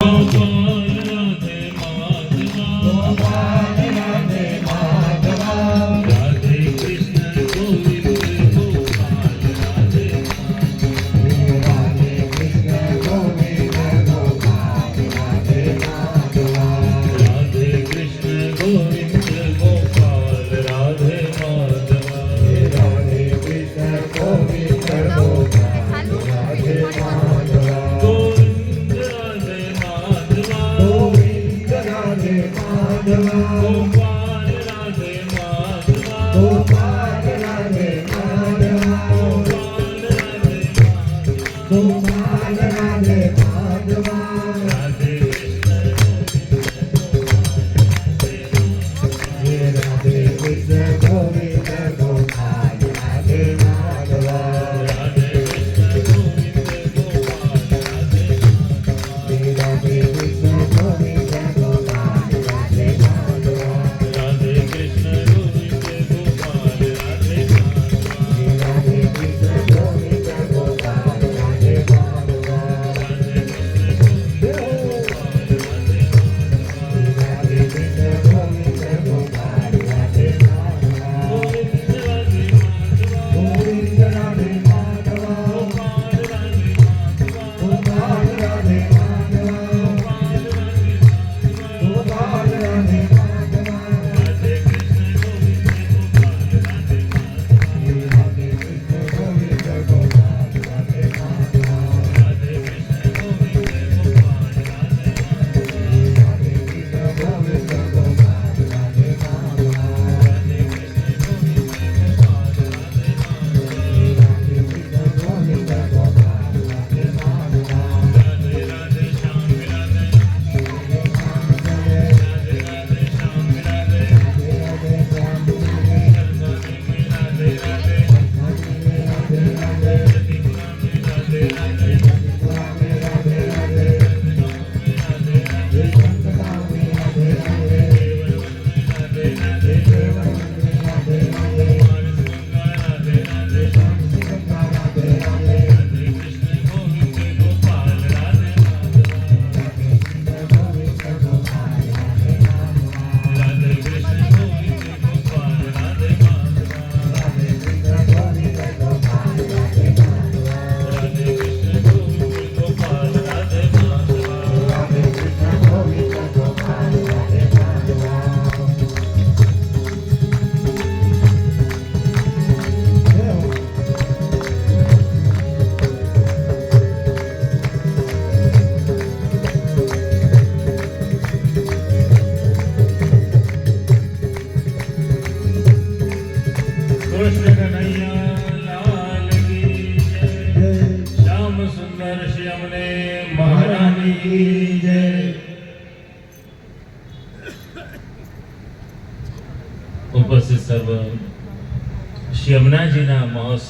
ગોપાલ રાધે કૃષ્ણ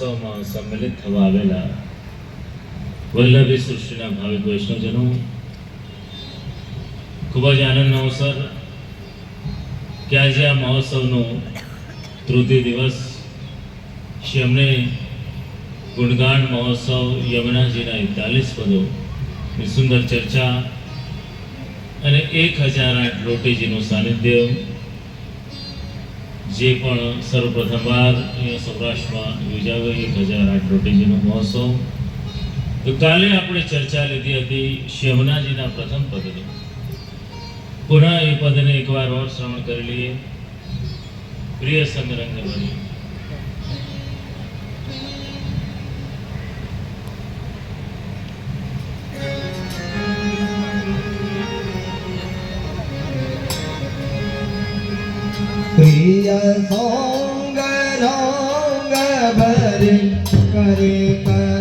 મહોત્સવમાં સંમેલિત થવા આવેલા વલ્લભી સૃષ્ટિના ભાવિક વૈષ્ણવજનો, ખૂબ જ આનંદનો અવસર. કે આજે આ મહોત્સવનો તૃતીય દિવસ શ્રી અમને ગુણગાન મહોત્સવ યમુનાજીના એકતાલીસ પદોની સુંદર ચર્ચા અને એક હજાર આઠ રોટીજીનું સાનિધ્ય જે પણ સર્વપ્રથમવાર અહીંયા સૌરાષ્ટ્રમાં યોજાયો એક હજાર આઠ રોટીજીનો મહોત્સવ. તો કાલે આપણે ચર્ચા લીધી હતી શ્રી પ્રથમ પદની. પુનઃ એ પદને એકવાર ઓર શ્રવણ કરી લઈએ. પ્રિય સંગરંગ બની પ્રિય સોંગ રંગ ભરી કરે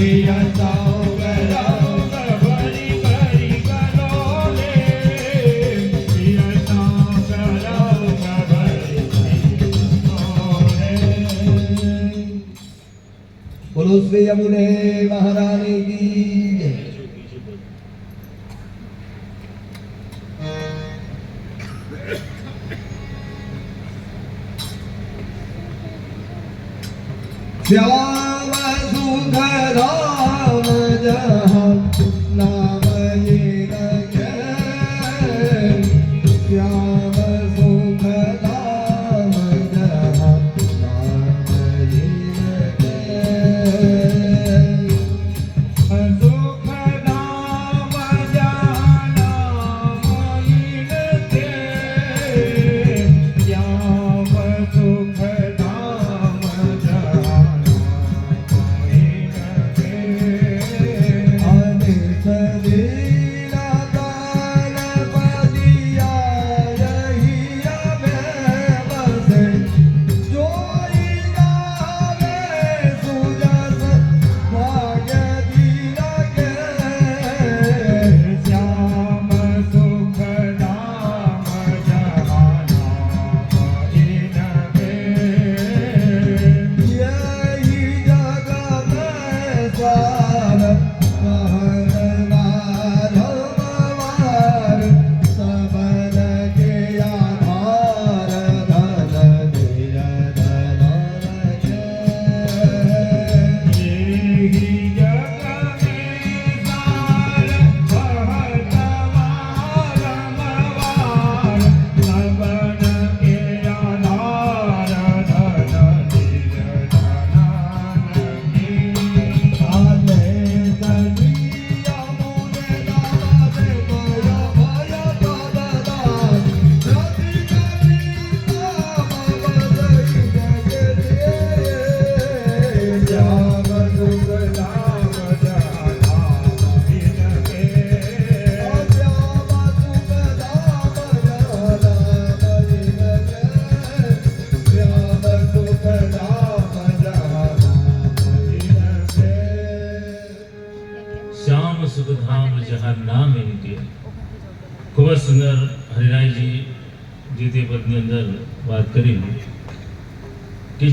પ્રિયતા કરો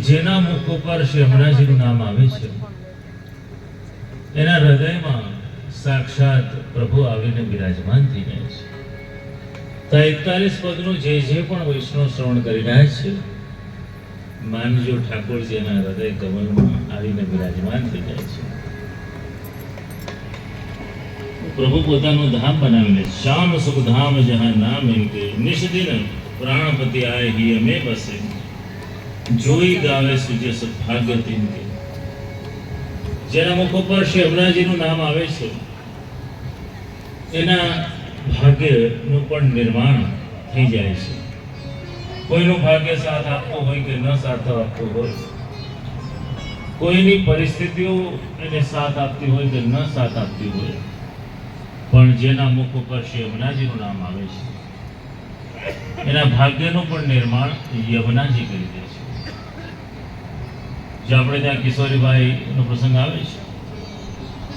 જેના મુખ ઉપર શ્રી હમણાજીનું નામ આવે છે. એના હૃદયમાં સાક્ષાત પ્રભુ આવીને બિરાજમાન થઈ ગયા છે. તો એકતાલીસ પદનું જે જે પણ વૈષ્ણવ શ્રવણ કરી રહ્યા છે, માનજો ઠાકોરજી એના હૃદય કમલમાં આવીને બિરાજમાન થઈ જાય છે. પ્રભુ પોતાનું ધામ બનાવીને, શ્યામ સુખ ધામ જહાં નામ એમ કે, નિષ્દિન પ્રાણપતિ આય હિ અમે બસે. જોઈ ગાવે સુજે સદભાગ્ય તિન જેના મુખ ઉપર શ્રી અમરાજીનું નામ આવે છે, એના ભાગ્યનું પણ નિર્માણ થઈ જાય છે. કોઈનું ભાગ્ય સાથ આપવો હોય કે ન સાથ આપવો હોય, કોઈની પરિસ્થિતિઓ એને સાથ આપતી હોય કે ન સાથ આપતી હોય, પણ જેના મુખ ઉપર શ્રી યમુનાજીનું નામ આવે છે, એના ભાગ્યનું પણ નિર્માણ યમુનાજી કરી દે છે. જે આપણે ત્યાં કિશોરીભાઈનો પ્રસંગ આવે છે.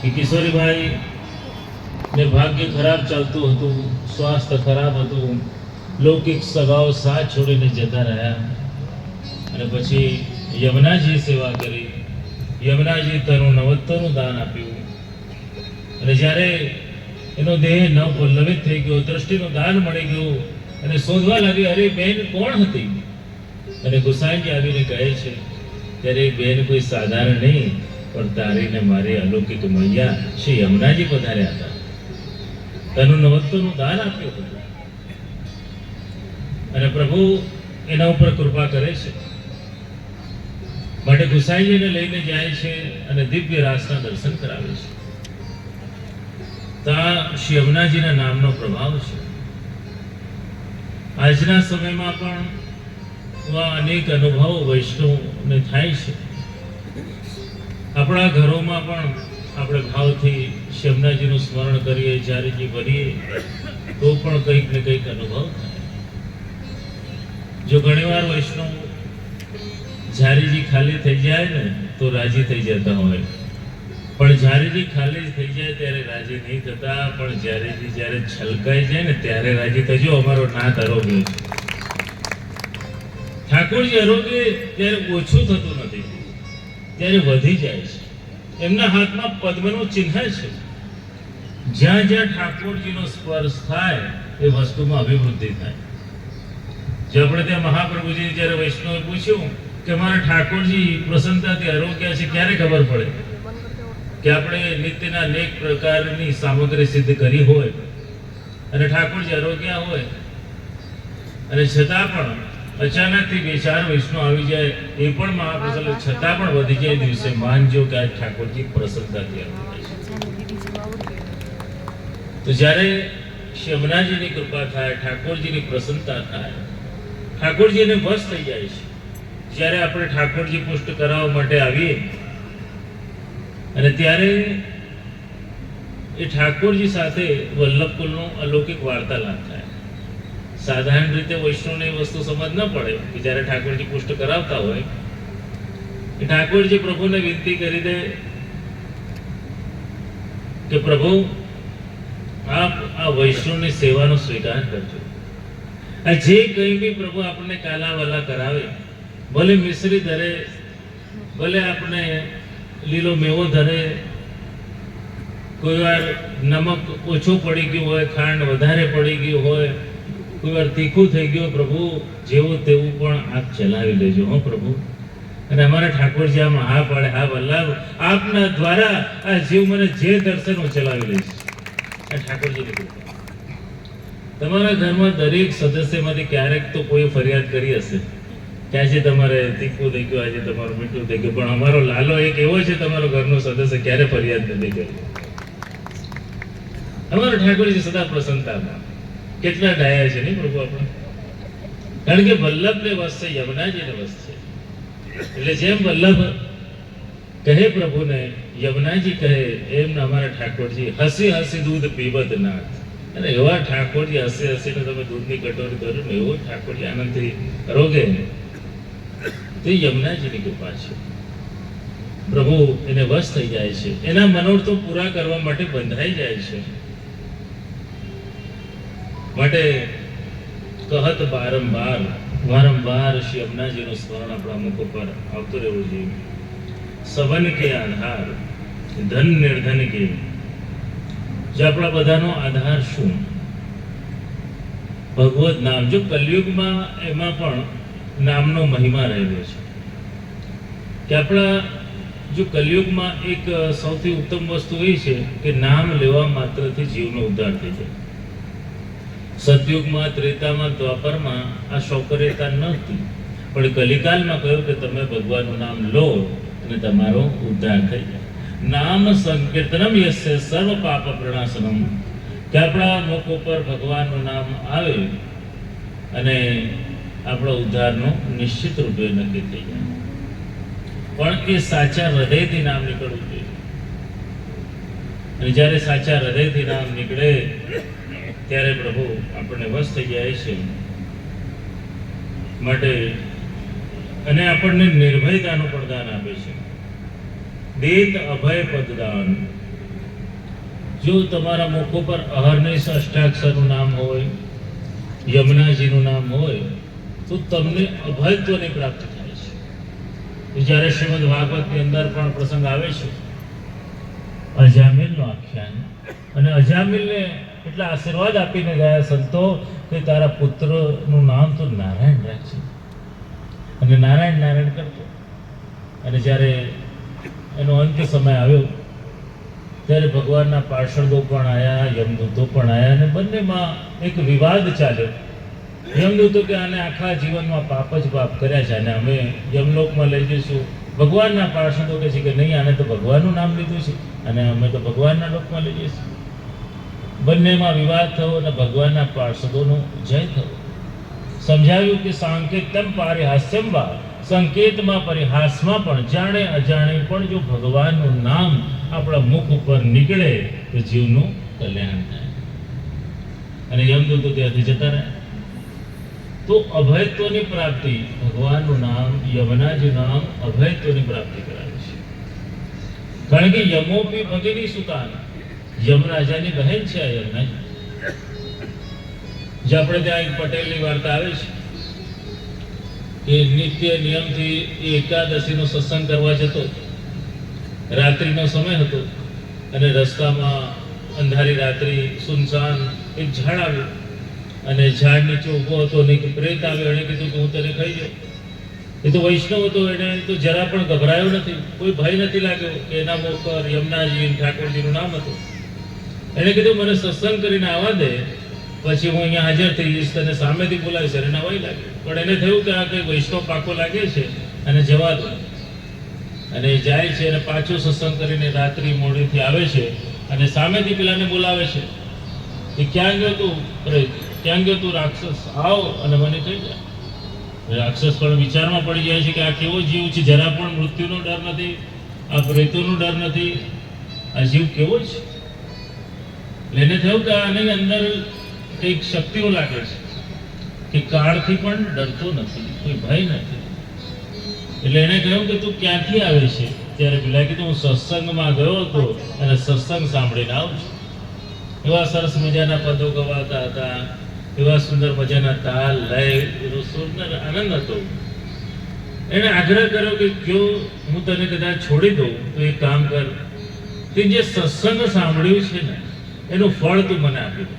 કે કિશોરીભાઈ ને ભાગ્ય ખરાબ ચાલતું હતું, સ્વાસ્થ્ય ખરાબ હતું, લૌકિક સગાઓ સાથ છોડીને જતા રહ્યા. અને પછી યમુનાજી સેવા કરી. યમુનાજી તનું નવત્તરનું દાન આપ્યું. અને જ્યારે એનો દેહ ન પલ્લવિત થઈ ગયો, દ્રષ્ટિનું દાન મળી ગયું, અને શોધવા લાગી, અરે બેન, કોણ હતી? અને ગુસાઈજી આવીને કહે છે એ બેન કોઈ સાધારણ નહીં, પણ તારી ને મારી અલૌકિક મૈયા શ્રી યમુનાજી પધાર્યા હતા. તનું નવત્વનું દાન આપ્યું હતું. અને પ્રભુ એના ઉપર કૃપા કરે છે. માટે ગુસાઈજીને લઈને જાય છે અને દિવ્ય રાસના દર્શન કરાવે છે. તા શ્રી યમુનાજીના નામનો પ્રભાવ છે. આજના સમયમાં પણ આવા અનેક અનુભવો વૈષ્ણવને થાય છે. આપણા ઘરોમાં પણ આપણે ભાવથી શમનાજીનું સ્મરણ કરીએ, જારીજી ભરીએ, તો પણ કંઈક ને કંઈક અનુભવ જો ઘણીવાર વૈષ્ણવ જારીજી ખાલી થઈ જાય ને, તો રાજી થઈ જતા હોય. પણ જારીજી ખાલી થઈ જાય ત્યારે રાજી નહીં થતા, પણ જારીજી જ્યારે છલકાઈ જાય ને, ત્યારે રાજી થજો, અમારો નાથ આરોગ્ય છે. ઠાકોરજી આરોગ્ય ત્યારે ઓછું થતું નથી, ત્યારે વધી જાય છે. એમના હાથમાં પદ્મનું ચિહ્ન છે. જ્યાં જ્યાં ઠાકોરજીનો સ્પર્શ થાય, એ વસ્તુમાં અભિવૃદ્ધિ થાય. જે આપણે ત્યાં મહાપ્રભુજી જ્યારે વૈષ્ણવે પૂછ્યું કે મારા ઠાકોરજી પ્રસન્નતાથી આરોગ્ય છે, ક્યારે ખબર પડે? કે આપણે નિત્યના અનેક પ્રકારની સામગ્રી સિદ્ધ કરી હોય, અને ઠાકોરજી આરોગ્ય હોય. અને છતાં પણ અચાનકથી બે ચાર વૈષ્ણવ આવી જાય એ પણ મહાપ્રસન્ન છતાં પણ વધી જાય દિવસે માનજો કે આજ ઠાકોરજી પ્રસન્નતાથી તો જ્યારે શમનાજીની કૃપા થાય, ઠાકોરજીની પ્રસન્નતા થાય, ઠાકોરજી એને વશ થઈ જાય છે. જ્યારે આપણે ઠાકોરજી પુષ્ટ કરાવવા માટે આવીએ અને ત્યારે એ ઠાકોરજી સાથે વલ્લભકુલનો અલૌકિક વાર્તાલાપ સાધારણ રીતે વૈષ્ણવને એ વસ્તુ સમજ ન પડે કે જ્યારે ઠાકોરજી પુષ્ટ કરાવતા હોય ઠાકોરજી પ્રભુને વિનંતી કરી દે કે પ્રભુ, આપ આ વૈષ્ણવની સેવાનો સ્વીકાર કરજો. આ જે કંઈ બી પ્રભુ આપણને કાલાવાલા કરાવે, ભલે મિશ્રી ધરે, ભલે આપણે લીલો મેવો ધરે, કોઈ વાર નમક ઓછું પડી ગયું હોય, ખાંડ વધારે પડી ગયું હોય કોઈ વાર તીખું થઈ ગયું પ્રભુ, જેવું તેવું પણ આપ ચલાવી લેજો, હો પ્રભુ. અને અમારા ઠાકોરજી આમાં હા પાડે, હા વલ્લભ આપના દ્વારા આ જીવ મને જે દર્શન હું ચલાવી લઈશ. આ ઠાકોરજીની તમારા ઘરમાં દરેક સદસ્યમાંથી ક્યારેક તો કોઈ ફરિયાદ કરી હશે. કે આજે તમારે તીખું થઈ ગયું, આજે તમારું મીઠું થઈ ગયું, પણ અમારો લાલો એક એવો છે, તમારો ઘરનો સદસ્ય ક્યારે ફરિયાદ નથી કર્યો અમારો ઠાકોરજી સદા પ્રસન્નતામાં કેટલા ડાયા છે નહીં પ્રભુ આપણે? કારણ કે વલ્લભને વસ છે, યમુનાજીને વસ છે. એટલે જેમ વલ્લભ કહે પ્રભુને, યમુનાજી કહે, એમ અમારા ઠાકોરજી, હસી હસી દૂધ પીવત નાથ. અને એવા ઠાકોરજી હસી હસીને તમે દૂધની કટોરી કર્યું ને એવો ઠાકોરજી આનંદથી રોગે તે યમુનાજીની કૃપા છે. પ્રભુ એને વશ થઈ જાય છે. એના મનોરથો પૂરા કરવા માટે બંધાઈ જાય છે. માટે કહત વારંવાર વારંવાર શ્રી અમનાજીનું સ્મરણ આપણા મુખ ઉપર આવતું રહેવું જોઈએ. સવન કે આધાર, ધન નિર્ધન કે, જે આપણા બધાનો આધાર શું? ભગવત નામ, જો કલયુગમાં એમાં પણ નામનો મહિમા રહેલો છે. કે આપણા જો કલયુગમાં એક સૌથી ઉત્તમ વસ્તુ એ છે કે નામ લેવા માત્રથી જીવનો ઉદ્ધાર થઈ જાય. સતયુગમાં ત્રેતામાં દ્વાપરમાં આ સૌકર્યતા નહોતી. પણ કલિકાલમાં કહ્યું કે તમે ભગવાનનું નામ લો અને તમારો ઉદ્ધાર થઈ જાય. નામ સંકીર્તનમ યસ્ય સર્વ પાપ પ્રણાશનમ. કે આપણા મુખ ઉપર ભગવાનનું નામ આવે અને આપણો ઉદ્ધારનો નિશ્ચિત રૂપે નક્કી થઈ જાય. પણ એ સાચા હૃદયથી નામ નીકળવું જોઈએ. અને જ્યારે સાચા હૃદયથી નામ નીકળે ત્યારે પ્રભુ આપણને વશ થઈ જાય છે. માટે અને આપણને નિર્ભયતાનું પણ દાન આપે છે. દેત અભય પદદાન જો તમારા મુખ ઉપર અહર્નિશ અષ્ટાક્ષરનું નામ હોય, યમુનાજીનું નામ હોય, તો તમને અભયત્વની પ્રાપ્તિ થાય છે. જ્યારે શ્રીમદ ભાગવતની અંદર પણ પ્રસંગ આવે છે, અજામિલનું આખ્યાન, અને અજામિલને એટલા આશીર્વાદ આપીને ગયા સંતો કે તારા પુત્રનું નામ તો નારાયણ રાખજે. અને નારાયણ નારાયણ કરતો અને જ્યારે એનો અંત સમય આવ્યો, ત્યારે ભગવાનના પાર્ષદો પણ આવ્યા યમદૂતો પણ આવ્યા અને બંનેમાં એક વિવાદ ચાલ્યો. યમદૂતો કે આને આખા જીવનમાં પાપ જ પાપ કર્યા છે અને અમે યમલોકમાં લઈ જઈશું. ભગવાનના પાર્ષદો કહે છે કે નહીં, આને તો ભગવાનનું નામ લીધું છે અને અમે તો ભગવાનના લોકમાં લઈ જઈશું. બંનેમાં વિવાદ થયો અને ભગવાનના પાર્ષદોનો જય થયો. સમજાવ્યું કે સાંકેતમ પારિહાસ્યમ વા, સંકેતમાં પરિહાસમાં પણ જાણે અજાણે પણ જો ભગવાનનું નામ આપણા મુખ ઉપર નીકળે, તો જીવનું કલ્યાણ થાય. અને યમદૂતો ત્યાંથી જતા રહ્યા. તો અભયત્વની પ્રાપ્તિ, ભગવાનનું નામ, યમનાજી નામ અભયત્વની પ્રાપ્તિ કરાવે છે. કારણ કે યમોપી ભગીની સુતાન યમરાજાની બહેન છે આ યમનાજી જે આપણે ત્યાં એક પટેલની વાર્તા આવે છે એ નિત્ય નિયમથી એ એકાદશીનો સત્સંગ કરવા જતો, રાત્રિનો સમય હતો અને રસ્તામાં અંધારી રાત્રિ, સુનસાન, એક ઝાડ આવ્યું અને ઝાડ નીચે ઊભો હતો ને એક પ્રેત આવ્યો, એણે કીધું કે હું તને ખાઈ જાઉં. એ તો વૈષ્ણવ હતો એને તો જરા પણ ગભરાયો નથી. કોઈ ભય નથી લાગ્યો કે એના મોકર યમુનાજી અને ઠાકોરજીનું નામ હતું. એણે કીધું, મને સત્સંગ કરીને આવવા દે, પછી હું અહીંયા હાજર થઈ જઈશ, તને સામેથી બોલાવીશ. એને નવાઈ લાગે. પણ એને થયું કે આ કંઈ વૈષ્ણવ પાકો લાગે છે અને જવા દો. અને જાય છે અને પાછો સત્સંગ કરીને રાત્રિ મોડેથી આવે છે અને સામેથી પેલાને બોલાવે છે. એ ક્યાં ગયો તું? ક્યાં ગયો તું રાક્ષસ? આવ. અને મને કહી જા રાક્ષસ પણ વિચારમાં પડી જાય છે કે આ કેવો જીવ છે. જરા પણ મૃત્યુનો ડર નથી, આ પ્રેતોનો ડર નથી. આ જીવ કેવો છે? એટલે થયું કે આની અંદર એક શક્તિઓ લાગે છે, કે કાળથી પણ ડરતો નથી, કોઈ ભય નથી. એટલે એને કહ્યું કે તું ક્યાંથી આવે છે? ત્યારે પેલા કીધું, હું સત્સંગમાં ગયો હતો અને સત્સંગ સાંભળીને આવું છું. એવા સરસ મજાના પદો ગવાતા હતા, એવા સુંદર મજાના તાલ, લય, એનો સુંદર આનંદ હતો. એને આગ્રહ કર્યો કે જો હું તને કદાચ છોડી દઉં, તો એક કામ કર તે જે સત્સંગ સાંભળ્યું છે ને એનું ફળ તું મને આપી દે.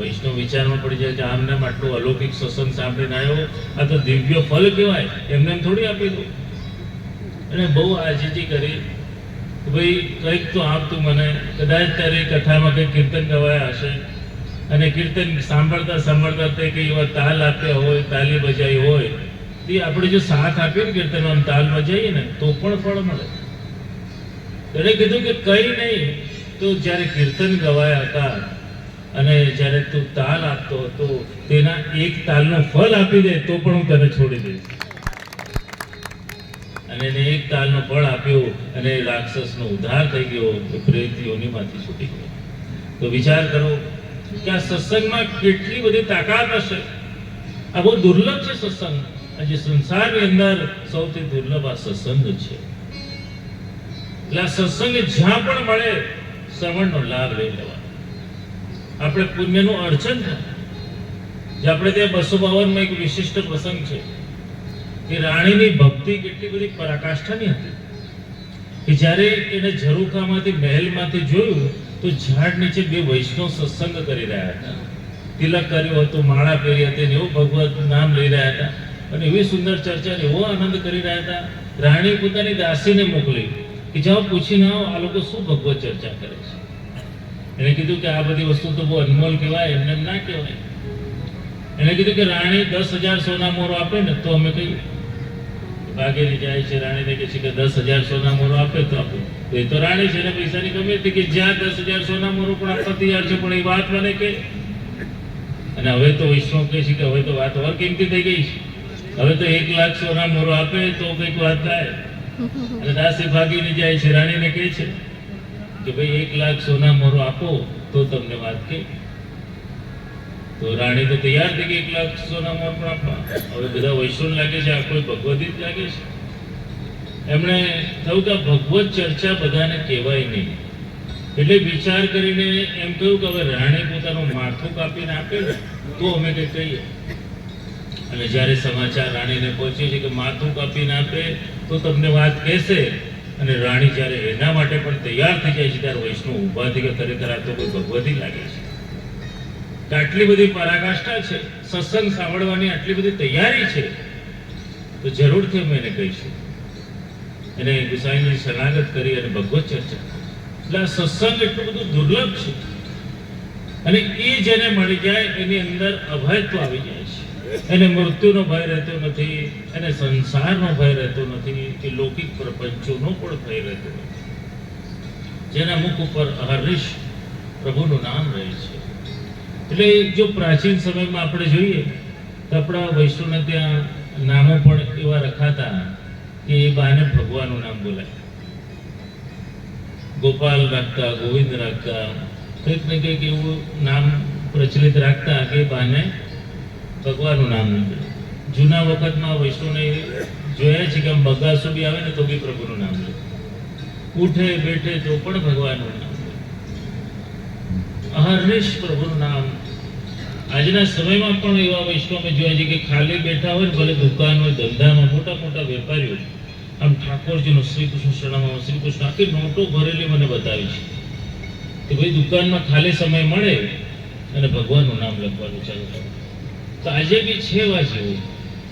વૈષ્ણવ વિચારમાં પડી જાય કે આમને આટલું અલૌકિક સત્સંગ સાંભળીને આવ્યો, આ તો દિવ્ય ફળ કહેવાય, એમને એમ થોડી આપી દઉં. અને બહુ આજીજી કરી ભાઈ, કંઈક તો આપ તું મને, કદાચ તારી કથામાં કંઈક કીર્તન ગવાયા હશે. અને કીર્તન સાંભળતા સાંભળતા તે કંઈ એવા તાલ આપ્યા હોય, તાલી બજાઈ હોય, તે આપણે જો સાથ આપીએ ને કીર્તનમાં તાલ બજાઈએ ને, તો પણ ફળ મળે. એણે કીધું કે કંઈ નહીં તો જ્યારે કીર્તન ગવાયા હતા અને જ્યારે તું તાલ આપતો હતો, તેના એક તાલનું ફળ આપી દે, તો પણ હું તને છોડી દઈશ. અને એને એક તાલનું ફળ આપ્યું અને રાક્ષસનો ઉદ્ધાર થઈ ગયો પ્રેત યોનિમાંથી છૂટી ગયો. તો વિચાર કરો કે આ સત્સંગમાં કેટલી બધી તાકાત હશે. આ બહુ દુર્લભ છે સત્સંગ. આજે સંસારની અંદર સૌથી દુર્લભ આ સત્સંગ છે. એટલે આ સત્સંગ જ્યાં પણ મળે શ્રવણનો લાભ લઈ લેવાનો. આપણે પુણ્યનું અડચણ થાય. જે આપણે ત્યાં બસો બાવનમાં એક વિશિષ્ટ પ્રસંગ છે કે રાણીની ભક્તિ કેટલી બધી પરાકાષ્ઠાની હતી. કે જ્યારે એને ઝરૂખામાંથી, મહેલમાંથી જોયું તો ઝાડ નીચે બે વૈષ્ણવ સત્સંગ કરી રહ્યા હતા. તિલક કર્યું હતું, માળા પહેરી હતી ને એવું ભગવત નામ લઈ રહ્યા હતા. અને એવી સુંદર ચર્ચા એવો આનંદ કરી રહ્યા હતા. રાણી પોતાની દાસીને મોકલી. કે જાઓ પૂછીને આવો આ લોકો શું ભગવત ચર્ચા કરે છે? એને કીધું કે આ બધી વસ્તુ તો બહુ અનમોલ કહેવાય, એમને ના કહેવાય. એને કીધું કે રાણી દસ હજાર સોના મોરો આપે ને તો અમે કહ્યું ભાગેલી જાય છે રાણીને કહે છે કે દસ હજાર સોના મોરો આપે તો આપે. એ તો રાણી છે, એને પૈસાની કમી હતી કે જ્યાં દસ હજાર સોના મોરો પણ આપવા તૈયાર છે, પણ એ વાત મને કે અને હવે તો વૈષ્ણવ કહે છે કે હવે તો વાત ઓર કિંમતી થઈ ગઈ છે. હવે તો એક લાખ સોના મોરો આપે તો કંઈક વાત થાય. ભાગીને જાય છે રાણીને કહે છે કે ભાઈ એક લાખ સોના મોરો આપો, તો તમને વાત કે તો રાણી તો તૈયાર થઈ ગઈ, એક લાખ સોના મોર પણ આપવા. હવે બધા વૈષ્ણવ લાગે છે, આ કોઈ ભગવતી જ લાગે છે? એમણે થયું કે ભગવત ચર્ચા બધાને કહેવાય નહીં. એટલે વિચાર કરીને એમ કહ્યું કે હવે રાણી પોતાનું માથું કાપીને આપે ને, તો અમે કંઈ કહીએ. અને જ્યારે સમાચાર રાણીને પહોંચે છે કે માથું કાપીને આપે તો તમને વાત કહેશે, અને રાણી જ્યારે એના માટે પણ તૈયાર થઈ જાય છે, ત્યારે વૈષ્ણવ ઊભા થઈ ગયા. ખરેખર આ તો કોઈ ભગવતી લાગે છે. આટલી બધી પરાકાષ્ઠા છે, સત્સંગ સાંભળવાની આટલી બધી તૈયારી છે, તો જરૂરથી અમે એને કહીશું. એને ગુસાઈની શરણાગત કરી અને ભગવત ચર્ચા એટલે આ સત્સંગ એટલું બધું દુર્લભ છે. અને એ જેને મળી જાય, એની અંદર અભયત્વ આવી જાય છે. એને મૃત્યુનો ભય રહેતો નથી, એને સંસારનો ભય રહેતો નથી કે લૌકિક પ્રપંચોનો પણ ભય રહેતો નથી. જેના મુખ ઉપર હરીશ પ્રભુનું નામ રહે છે. એટલે જો પ્રાચીન સમયમાં આપણે જોઈએ, તો આપણા વૈષ્ણવને ત્યાં નામો પણ એવા રખાતા કે એ બાને ભગવાનનું નામ બોલાય. ગોપાલ રાખતા, ગોવિંદ રાખતા, કંઈક ને કંઈક એવું નામ પ્રચલિત રાખતા કે બાને ભગવાનનું નામ લીધું જૂના વખતમાં વૈષ્ણવને જોયા છે કે આમ બગાસો બી આવે ને તો બી પ્રભુનું નામ લે. ઉઠે, બેઠે તો પણ ભગવાનનું નામ લે. અહર્નિશ પ્રભુનું નામ. આજના સમયમાં પણ એવા વૈષ્ણવ અમે જોયા છે કે ખાલી બેઠા હોય ભલે દુકાન હોય, ધંધામાં મોટા મોટા વેપારીઓ આમ ઠાકોરજીનું શ્રી કૃષ્ણ શરણમાં શ્રી કૃષ્ણ આખી નોટો ભરેલી મને બતાવી છે. કે ભાઈ દુકાનમાં ખાલી સમય મળે અને ભગવાનનું નામ લખવાનું ચાલુ તો આજે બી છે એવા જેવું.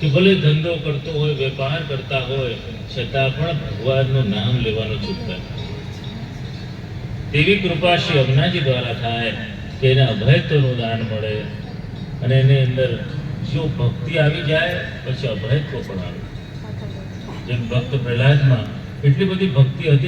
કે ભલે ધંધો કરતો હોય, વેપાર કરતા હોય, છતાં પણ ભગવાનનું નામ લેવાનું ચૂકતા તેવી કૃપા શ્રી અજ્ઞાજી દ્વારા થાય કે એને અભયત્વનું દાન મળે અને એની અંદર જો ભક્તિ આવી જાય, પછી અભયત્વ પણ આવે. જેમ ભક્ત પ્રહલાદમાં એટલી બધી ભક્તિ હતી